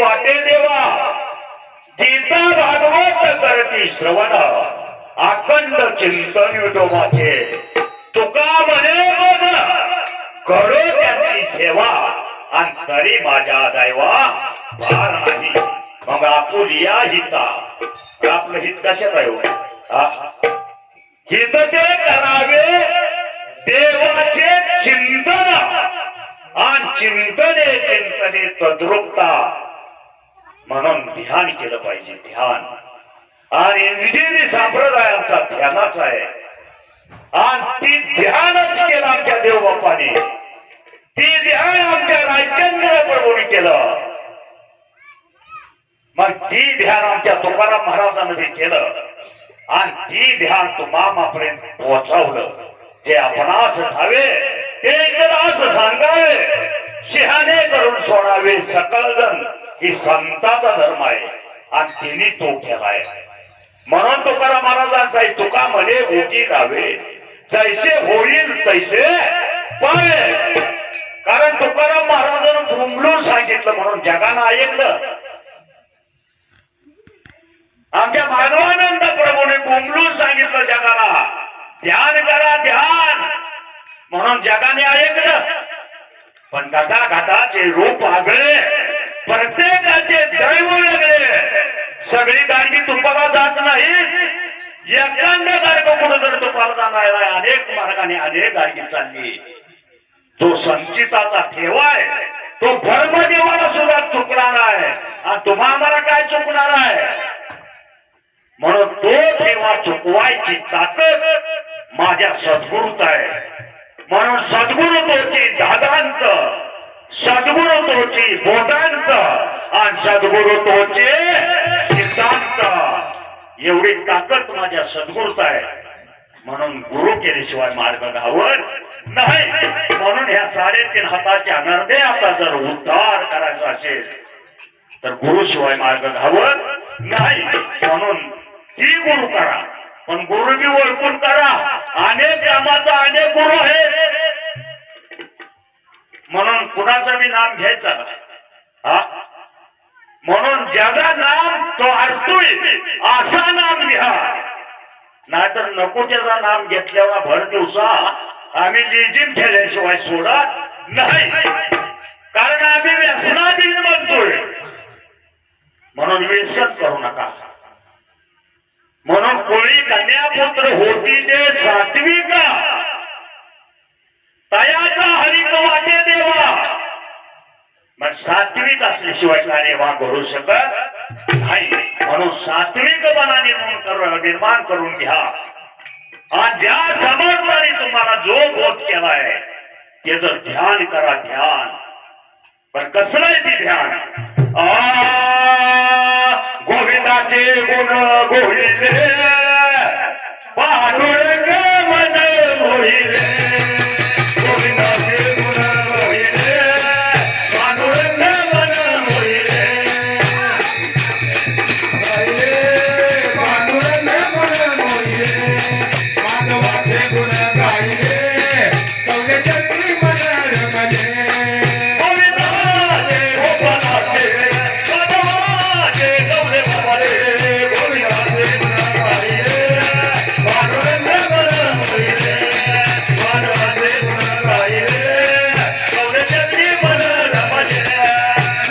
वाटे देवा. गीता भागवत करती श्रवण. अखंड चिंतन विठोबाचे तुका म्हणे बघ करो त्यांची सेवा. आणि तरी माझ्या दैवा. भार नाही. मग आपुलिया हिता. आपलं हित कशात आहे हो? हित ते करावे देवाचे चिंतन. आणि चिंतने चिंतने तद्रुप म्हणून ध्यान केलं पाहिजे ध्यान. आणि विधी संप्रदाय आमचा आहे. आणि ती ध्यानच केलं आमच्या देवबापाने. ती ध्यान आमच्या राजचंद्र प्रभूने केलं. मग ती ध्यान आमच्या तुकाराम महाराजांनी बी केलं. आणि ती ध्यान तुम्हापर्यंत पोहोचवलं. जे आपणास ठावे ते जर असं सांगावे. शिहाने करून सोडावे सकळ जण ही संताचा धर्म आहे आणि त्यांनी तो केलाय. म्हणून तुकाराम महाराजांचा आहे तुका म्हणे उगी राहावे. जैसे होईल तैसे पावे कारण तुकाराम महाराजांना बुमलून सांगितलं म्हणून जगानं ऐकलं आमच्या मानवानंद प्रभूने बोंबलून सांगितलं जगाला ध्यान करा ध्यान. म्हणून जगाने ऐकलं पण घाटाघाटाचे रूप आगळे. दैव वेगळे सगळी गाडगी तुपाला जात नाही. एखाद गाडग कुठं जर तुपाला जाणार आहे. अनेक मार्गाने अनेक गाडगी चालली. जो संचिताचा ठेवा आहे. तो धर्मदेवाला सुद्धा चुकणार आहे. आणि तुम्हा आम्हाला काय चुकणार आहे? म्हणून तो ठेवा चुकवायची ताकद माझ्या सद्गुरूत आहे. म्हणून सद्गुरु तोची दादांत सद्गुरु तोची बोधांत आणि सद्गुरु तोचे सिद्धांत. एवढी ताकद माझ्या सद्गुरूत आहे. म्हणून गुरु केल्याशिवाय मार्ग घावत नाही. म्हणून ह्या साडेतीन हाताच्या नरदेयाचा जर उद्धार करायचा असेल तर गुरु शिवाय मार्ग घावत नाही. म्हणून ती गुरु करा. पण गुरु बी ओळखून करा. अनेक कामाचा अनेक गुरु आहे म्हणून कुणाचं बी नाम घ्यायचं का ज्यादा नाम तो अडतोय असा नाम घ्या नाहीतर नको त्याचा नाम घेतल्यावर भर दिवसा आम्ही लिजिम केल्याशिवाय सोडत नाही. कारण आम्ही व्यसनाधीन बनतोय. म्हणून व्यसन करू नका. म्हणून कोळी कन्यापुत्र होती ते सात्विका. तयाचा हरिक वाटे मग सात्विक असल्याशिवाय कार्यवाह करू शकत नाही? म्हणून सात्विक मना निर्माण कर निर्माण करून घ्या. आणि ज्या समर्थाने तुम्हाला जो बोध केलाय त्याचं ध्यान करा ध्यान. पण कसलं आहे ते ध्यान? गोविंदाचे गुण गोविंदे गाई